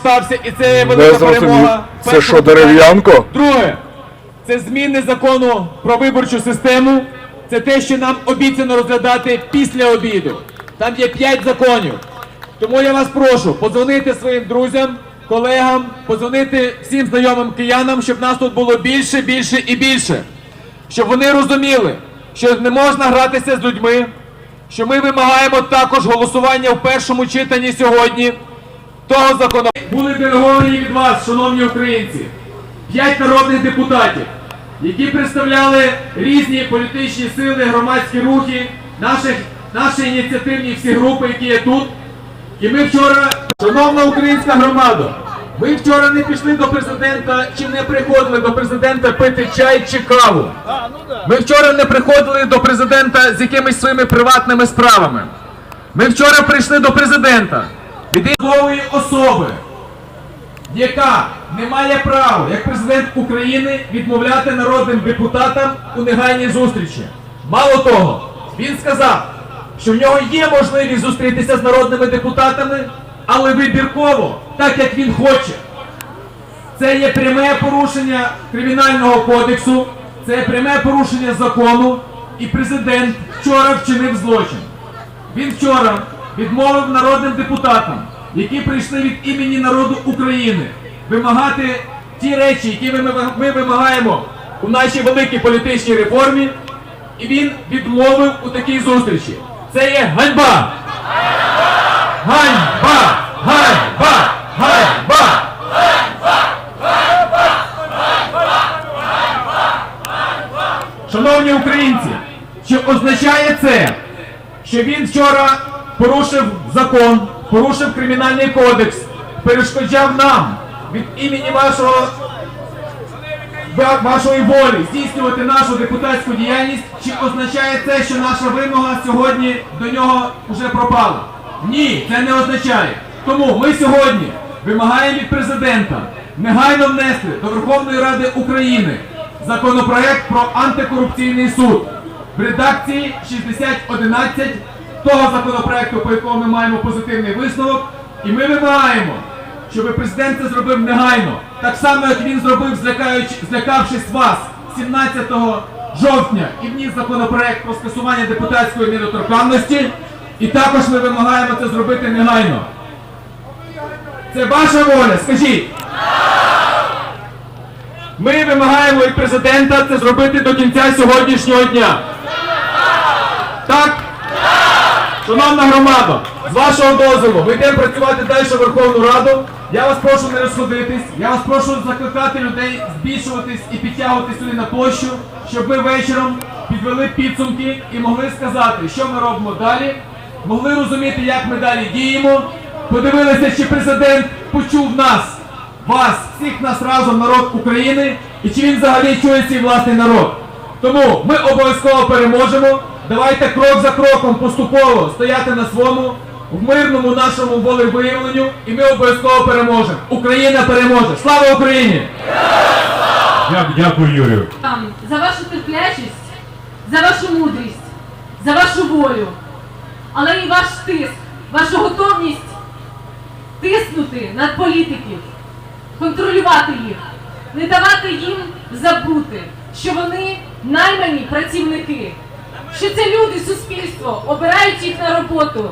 стався, і це є велика перемога. Це що, дерев'янко? Друге, це зміни закону про виборчу систему. Це те, що нам обіцяно розглядати після обіду. Там є п'ять законів. Тому я вас прошу подзвонити своїм друзям, колегам, подзвонити всім знайомим киянам, щоб нас тут було більше, більше і більше. Щоб вони розуміли, що не можна гратися з людьми, що ми вимагаємо також голосування в першому читанні сьогодні того закону були делеговані від вас, шановні українці, п'ять народних депутатів, які представляли різні політичні сили, громадські рухи, наших, наші ініціативні всі групи, які є тут. І ми вчора, шановна українська громада, ви вчора не пішли до президента чи не приходили до президента пити чай чи каву. Ми вчора не приходили до президента з якимись своїми приватними справами. Ми вчора прийшли до президента від особи, яка не має права, як президент України, відмовляти народним депутатам у негайній зустрічі. Мало того, він сказав, що в нього є можливість зустрітися з народними депутатами, але вибірково, так як він хоче. Це є пряме порушення кримінального кодексу, це є пряме порушення закону, і президент вчора вчинив злочин. Він вчора відмовив народним депутатам, які прийшли від імені народу України, вимагати ті речі, які ми, вимагаємо у нашій великій політичній реформі, і він відмовив у такій зустрічі. Це є ганьба! Ганьба! Ганьба! Ганьба! Шановні українці, чи означає це, що він вчора порушив закон, порушив кримінальний кодекс, перешкоджав нам від імені вашої волі здійснювати нашу депутатську діяльність, чи означає це, що наша вимога сьогодні до нього вже пропала? Ні, це не означає. Тому ми сьогодні вимагаємо від президента негайно внести до Верховної Ради України законопроект про антикорупційний суд в редакції 6011 того законопроекту, по якому ми маємо позитивний висновок, і ми вимагаємо, щоб президент це зробив негайно, так само як він зробив, злякавшись вас 17 жовтня і вніс законопроект про скасування депутатської недоторканності. І також ми вимагаємо це зробити негайно. Це ваша воля, скажіть. Ми вимагаємо від президента це зробити до кінця сьогоднішнього дня. Так? Шановна громада, з вашого дозволу, ми йдемо працювати далі в Верховну Раду. Я вас прошу не розходитись, я вас прошу закликати людей збільшуватись і підтягуватись сюди на площу, щоб ми вечором підвели підсумки і могли сказати, що ми робимо далі, могли розуміти, як ми далі діємо, подивилися, чи президент почув нас, вас, всіх нас разом, народ України, і чи він взагалі чує свій власний народ. Тому ми обов'язково переможемо. Давайте крок за кроком поступово стояти на своєму в мирному нашому волевиявленню, і ми обов'язково переможемо. Україна переможе! Слава Україні! Дя- Дякую, Юрію. за вашу терплячість, за вашу мудрість, за вашу волю, але і ваш тиск, вашу готовність тиснути над політиків, контролювати їх, не давати їм забути, що вони наймані працівники, що це люди суспільство обирають їх на роботу